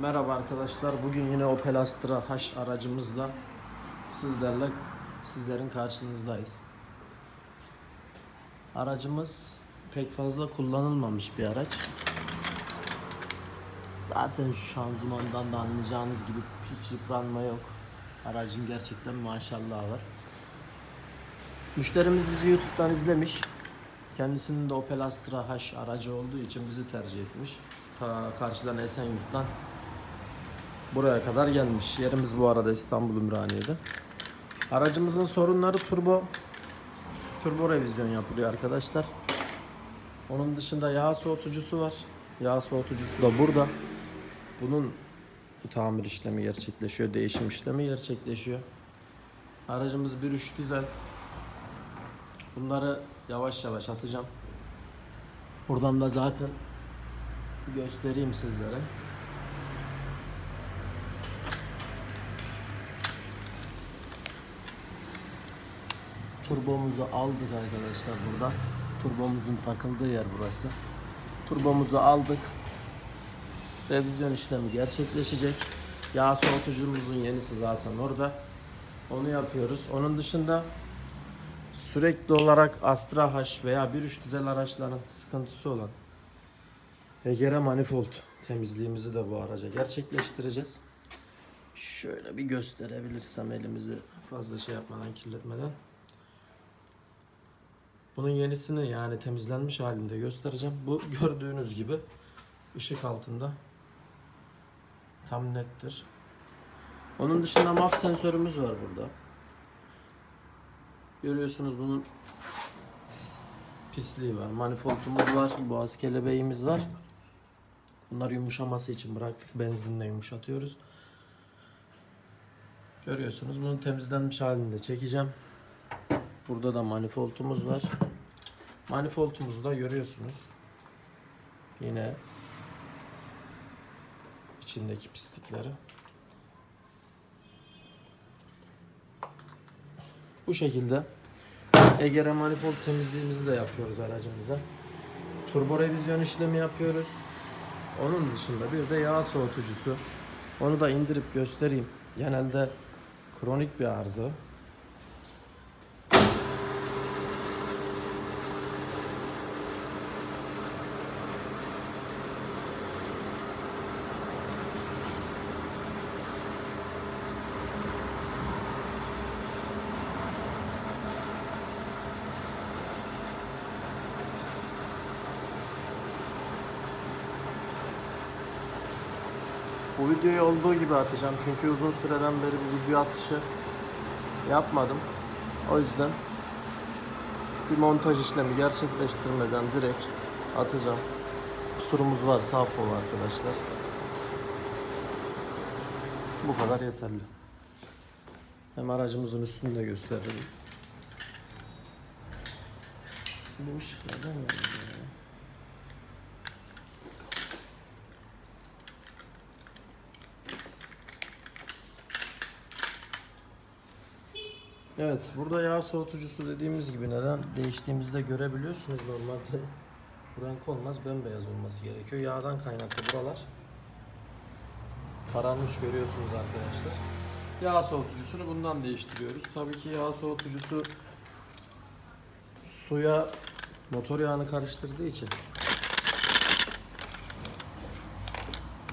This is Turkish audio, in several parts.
Merhaba arkadaşlar. Bugün yine Opel Astra H aracımızla sizlerle sizlerin karşınızdayız. Aracımız pek fazla kullanılmamış bir araç. Zaten şu şanzımandan da anlayacağınız gibi hiç yıpranma yok. Aracın gerçekten maşallah var. Müşterimiz bizi YouTube'dan izlemiş. Kendisinin de Opel Astra H aracı olduğu için bizi tercih etmiş. Ta karşıdan Esenyurt'tan buraya kadar gelmiş. Yerimiz bu arada İstanbul Ümraniye'de. Aracımızın sorunları turbo turbo revizyon yapılıyor arkadaşlar. Onun dışında yağ soğutucusu var. Yağ soğutucusu da burada. Bunun tamir işlemi gerçekleşiyor, değişim işlemi gerçekleşiyor. Aracımız 1.3 dizel. Bunları yavaş yavaş atacağım. Buradan da zaten göstereyim sizlere. Turbomuzu aldık arkadaşlar burada. Turbomuzun takıldığı yer burası. Turbomuzu aldık. Revizyon işlemi gerçekleşecek. Yağ soğutucumuzun yenisi zaten orada. Onu yapıyoruz. Onun dışında sürekli olarak Astra H veya 1.3 dizel araçların sıkıntısı olan Egere manifold temizliğimizi de bu araca gerçekleştireceğiz. Şöyle bir gösterebilirsem elimizi fazla şey yapmadan kirletmeden. Bunun yenisini yani temizlenmiş halinde göstereceğim. Bu gördüğünüz gibi ışık altında tam nettir. Onun dışında MAF sensörümüz var burada. Görüyorsunuz bunun pisliği var. Manifoldumuz var. Boğaz kelebeğimiz var. Bunlar yumuşaması için bıraktık. Benzinle yumuşatıyoruz. Görüyorsunuz bunun temizlenmiş halinde çekeceğim. Burada da manifoldumuz var. Manifoldumuzu da görüyorsunuz. Yine içindeki pislikleri. Bu şekilde Egere manifold temizliğimizi de yapıyoruz aracımıza. Turbo revizyon işlemi yapıyoruz. Onun dışında bir de yağ soğutucusu. Onu da indirip göstereyim. Genelde kronik bir arıza. Bu videoyu olduğu gibi atacağım çünkü uzun süreden beri bir video atışı yapmadım. O yüzden bir montaj işlemi gerçekleştirmeden direkt atacağım. Kusurumuz varsa affola arkadaşlar. Bu kadar yeterli. Hem aracımızın üstünü de gösteririm. Bu ışıklardan geldi Evet, burada yağ soğutucusu dediğimiz gibi neden değiştiğimizi de görebiliyorsunuz normalde. Bu renk olmaz, bembeyaz olması gerekiyor. Yağdan kaynaklı buralar. Kararmış görüyorsunuz arkadaşlar. Yağ soğutucusunu bundan değiştiriyoruz. Tabii ki yağ soğutucusu suya motor yağını karıştırdığı için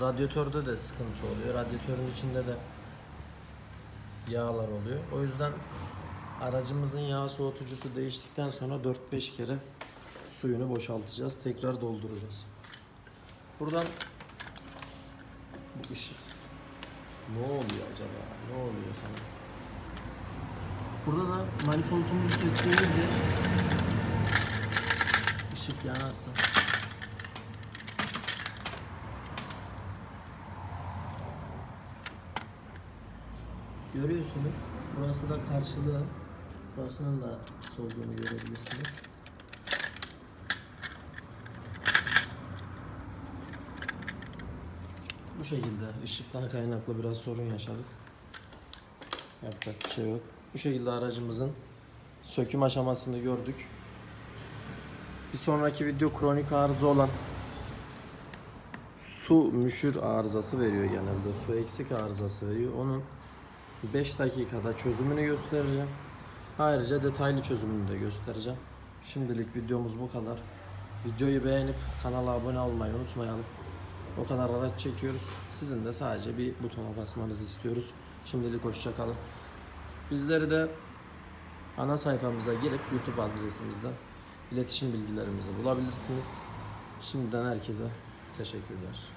radyatörde de sıkıntı oluyor. Radyatörün içinde de yağlar oluyor. O yüzden aracımızın yağ soğutucusu değiştikten sonra 4-5 kere suyunu boşaltacağız. Tekrar dolduracağız. Buradan bu ışık ne oluyor acaba? Ne oluyor sana? Burada da manifoldumuzu söktüğümüz yer ışık yanarsa Görüyorsunuz. Burası da karşılığı. Burasının da solduğunu görebilirsiniz. Bu şekilde ışıktan kaynaklı biraz sorun yaşadık. Yapacak bir şey yok. Bu şekilde aracımızın söküm aşamasını gördük. Bir sonraki video kronik arıza olan su müşür arızası veriyor genelde. Su eksik arızası veriyor. Onun 5 dakikada çözümünü göstereceğim. Ayrıca detaylı çözümünü de göstereceğim. Şimdilik videomuz bu kadar. Videoyu beğenip kanala abone olmayı unutmayalım. O kadar araç çekiyoruz. Sizin de sadece bir butona basmanızı istiyoruz. Şimdilik hoşça kalın. Bizleri de ana sayfamıza girip YouTube adresimizden iletişim bilgilerimizi bulabilirsiniz. Şimdiden herkese teşekkürler.